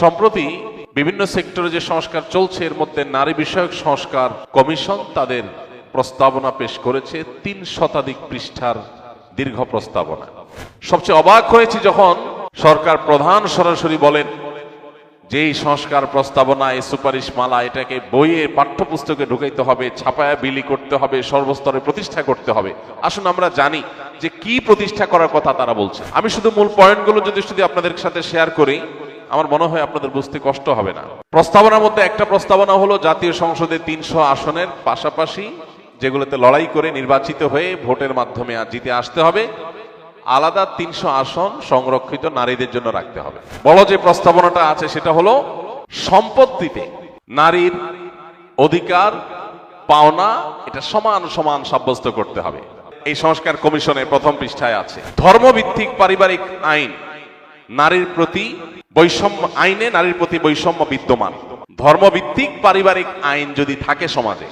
সম্প্রতি বিভিন্ন সেক্টরে যে সংস্কার চলছে, এর মধ্যে নারী বিষয়ক সংস্কার কমিশন তাদের প্রস্তাবনা পেশ করেছে, তিন শতাধিক পৃষ্ঠার দীর্ঘ প্রস্তাবনা। সবচেয়ে অবাক হয়েছি যখন সরকার প্রধান সরাসরি বলেন যে সংস্কার প্রস্তাবনা, এই সুপারিশ মালা এটাকে বইয়ে পাঠ্যপুস্তকে ঢুকাইতে হবে, ছাপায়া বিলি করতে হবে, সর্বস্তরে প্রতিষ্ঠা করতে হবে। আসুন আমরা জানি যে কি প্রতিষ্ঠা করার কথা তারা বলছে। আমি শুধু মূল পয়েন্টগুলো যদি শুধু আপনাদের সাথে শেয়ার করি আমার মনে হয় আপনাদের বুঝতে কষ্ট হবে না। প্রস্তাবনার মধ্যে একটা প্রস্তাবনা হলো, জাতীয় সংসদে তিনশো আসনের পাশাপাশি যেগুলোতে লড়াই করে নির্বাচিত হয়ে ভোটের মাধ্যমে আর জিতে আসতে হবে, আলাদা তিনশো আসন সংরক্ষিত নারীদের জন্য রাখতে হবে। বড় যে প্রস্তাবনাটা আছে, সেটা হলো, সম্পত্তিতে নারীর অধিকার, পাওনা, এটা সমান সমান সাব্যস্ত করতে হবে। এই সংস্কার কমিশনের প্রথম পৃষ্ঠায় আছে। ধর্মভিত্তিক পারিবারিক আইন, নারীর প্রতি বৈষম্য, আইনে নারীর প্রতি বৈষম্য বিদ্যমান। ধর্মভিত্তিক পারিবারিক আইন যদি থাকে সমাজে,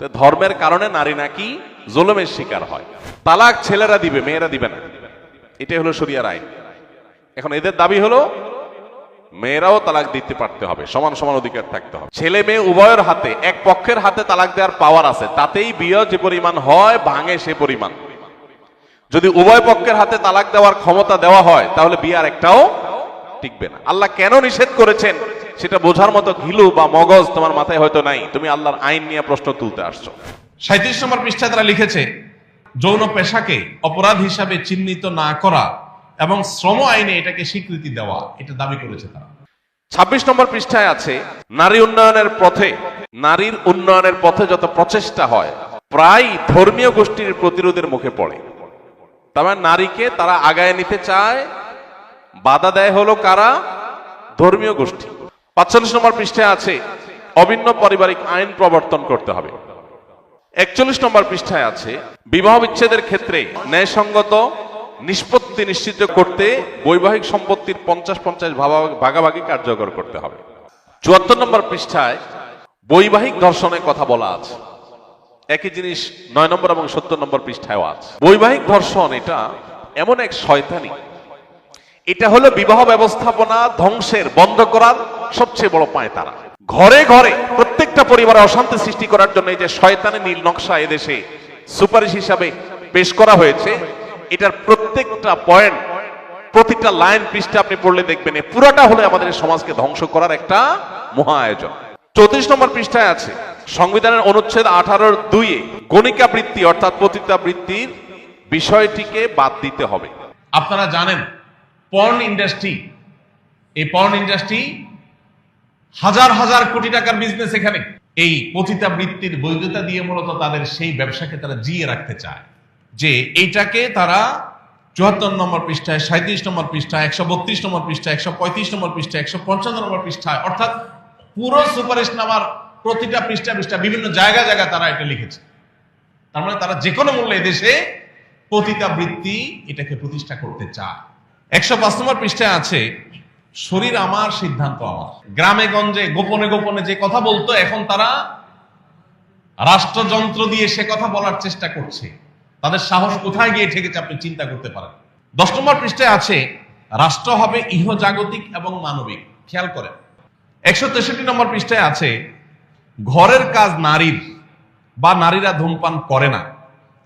তো ধর্মের কারণে নারী নাকি জুলুমের শিকার হয়। তালাক ছেলেরা দিবে, মেয়েরা দিবে না। এটাই হলো শরিয়ার আইন। এখন এদের দাবি হলো, মেয়েরাও তালাক দিতে পারতে হবে, সমান সমান অধিকার থাকতে হবে। ছেলে মেয়ে উভয়ের হাতে, এক পক্ষের হাতে তালাক দেওয়ার পাওয়ার আছে, তাতেই বিয়ে যে পরিমাণ হয়, ভাঙে সে পরিমাণ। যদি উভয় পক্ষের হাতে তালাক দেওয়ার ক্ষমতা দেওয়া হয়, তাহলে বিয়ার একটাও টিকবে না। আল্লাহ কেন নিষেধ করেছেন সেটা বোঝার মতো ঘিলু বা মগজ তোমার মাথায় হয়তো নাই। তুমি আল্লাহর আইন নিয়ে প্রশ্ন তুলতে আসছো। সাঁত্রিশ নম্বর পৃষ্ঠায় তারা লিখেছে যৌন পেশাকে অপরাধ হিসাবে চিহ্নিত না করা এবং শ্রম আইনে এটাকে স্বীকৃতি দেওয়া এটা দাবি করেছে তারা। ছাব্বিশ নম্বর পৃষ্ঠায় আছে নারী উন্নয়নের পথে নারীর উন্নয়নের পথে যত প্রচেষ্টা হয় প্রায় ধর্মীয় গোষ্ঠীর প্রতিরোধের মুখে পড়ে। তার মানে নারীকে তারা আগায় নিতে চায় বাধা দেয় হলো কারা? ধর্মীয় গোষ্ঠী। পাঁচচল্লিশ নম্বর পৃষ্ঠায় আছে, অভিন্ন পারিবারিক আইন প্রবর্তন করতে হবে। একচল্লিশ নম্বর পৃষ্ঠায় আছে, বিবাহ বিচ্ছেদের ক্ষেত্রে ন্যায়সঙ্গত নিষ্পত্তি নিশ্চিত করতে বৈবাহিক সম্পত্তির পঞ্চাশ পঞ্চাশ ভাগাভাগি কার্যকর করতে হবে। চুয়াত্তর নম্বর পৃষ্ঠায় বৈবাহিক ধর্ষণের কথা বলা আছে। একই জিনিস নয় নম্বর এবং সত্তর নম্বর পৃষ্ঠায়ও আছে। বৈবাহিক ধর্ষণ এটা এমন এক শয়তানি এটা হলো বিবাহ ব্যবস্থাপনা ধ্বংসের বন্ধ করার সবচেয়ে বড় পায় তারা। ঘরে ঘরে প্রত্যেকটা পরিবারে অশান্তি সৃষ্টি করার জন্য এই যে শয়তানি নীল নকশা এদেশে সুপারিশ হিসাবে পেশ করা হয়েছে, এটার প্রত্যেকটা পয়েন্ট প্রতিটা লাইন পৃষ্ঠে আপনি পড়লে দেখবেন পুরাটা হলো আমাদের সমাজকে ধ্বংস করার একটা মহা আয়োজন। চৌত্রিশ নম্বর পৃষ্ঠায় আছে, সংবিধানের অনুচ্ছেদ আঠারোর দুইয়ে গণিকা বৃত্তি অর্থাৎ পতিতা বৃত্তির বিষয়টিকে বাদ দিতে হবে। আপনারা জানেন পর্ন ইন্ডাস্ট্রি। এই পর্ন ইন্ডাস্ট্রি হাজার হাজার কোটি টাকার বিজনেস এখানে। এই পতিতা বৃত্তির বৈধতা দিয়ে মূলত তাদের সেই ব্যবসাকে তারা জিয়ে রাখতে চায়। যে এইটাকে তারা চুয়াত্তর নম্বর পৃষ্ঠায় সাঁত্রিশ নম্বর পৃষ্ঠায়, একশো বত্রিশ নম্বর পৃষ্ঠায়, একশো পঁয়ত্রিশ নম্বর পৃষ্ঠায়, একশো পঞ্চান্ন নম্বর পৃষ্ঠায়, অর্থাৎ পুরো সুপারিশ নামার প্রতিটা পৃষ্ঠা পৃষ্ঠা বিভিন্ন জায়গা জায়গা তারা এটা লিখেছে। তার মানে তারা যে কোনো মূল্যে দেশে পতিতা বৃত্তি এটাকে প্রতিষ্ঠা করতে চায়। একশো পাঁচ নম্বর পৃষ্ঠায় আছে, শরীর আমার, সিদ্ধান্ত আমার। গ্রামে, গঞ্জে, গোপনে গোপনে যে কথা বলতো, এখন তারা রাষ্ট্রযন্ত্র দিয়ে সে কথা বলার চেষ্টা করছে। তাদের সাহস কোথায় গিয়ে ঠেকেছে আপনি চিন্তা করতে পারেন। দশ নম্বর পৃষ্ঠায় আছে, রাষ্ট্র হবে ইহজাগতিক এবং মানবিক। খেয়াল করেন। একশো তেষট্টি নম্বর পৃষ্ঠায় আছে, ঘরের কাজ নারীর বা নারীরা ধূমপান করে না।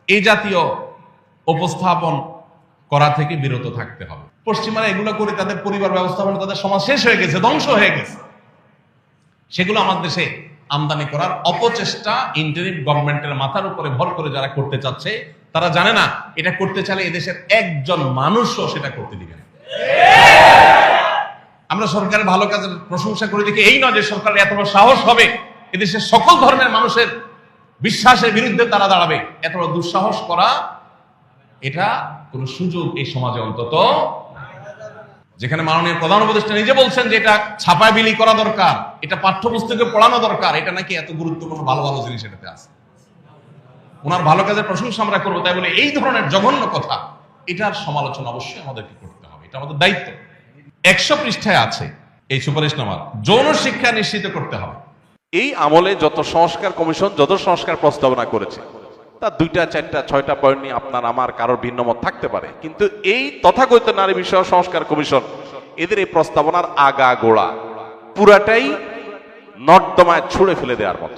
এই জাতীয় উপস্থাপন করা থেকে বিরত থাকতে হবে। পশ্চিমারা এগুলো করে তাদের পরিবার ব্যবস্থাপনা, তাদের সমাজ শেষ হয়ে গেছে, ধ্বংস হয়ে গেছে। সেগুলো আমাদের দেশে আমদানি করার অপচেষ্টা ইন্টারিম গভর্নমেন্টের মাথার উপরে ভর করে যারা করতে চাচ্ছে, তারা জানে না, এটা করতে চাইলে এদেশের একজন মানুষও সেটা করতে দিবে না। আমরা সরকারের ভালো কাজের প্রশংসা করে দেখি এই নয় যে সরকারের এত বড় সাহস হবে, এদেশের সকল ধর্মের মানুষের বিশ্বাসের বিরুদ্ধে তারা দাঁড়াবে। এত বড় দুঃসাহস করা, এটা কোন সুযোগ এই সমাজে অন্তত যেখানে মাননীয় প্রধান উপদেষ্টা নিজে বলছেন যে এটা ছাপায় বিলি করা দরকার, এটা পাঠ্যপুস্তকে পড়ানো দরকার, এটা নাকি এত গুরুত্বপূর্ণ, ভালো ভালো জিনিস এটাতে আছে। ওনার ভালো কাজের প্রশংসা আমরা করব, তাই বলে এই ধরনের জঘন্য কথা, এটার সমালোচনা অবশ্যই আমাদেরকে করতে হবে, এটা আমাদের দায়িত্ব। একশো পৃষ্ঠায় আছে এই সুপারিশ নামার, যৌন শিক্ষা নিশ্চিত করতে হবে। এই আমলে যত সংস্কার কমিশন, যত সংস্কার প্রস্তাবনা করেছে তা দুইটা, চারটা, ছয়টা পয়েন্ট নিয়ে আপনার আমার কারোর ভিন্ন মত থাকতে পারে। কিন্তু এই তথাকথিত নারী বিষয় সংস্কার কমিশন, এদের এই প্রস্তাবনার আগা গোড়া, পুরাটাই নর্দমায় ছুঁড়ে ফেলে দেওয়ার মতো।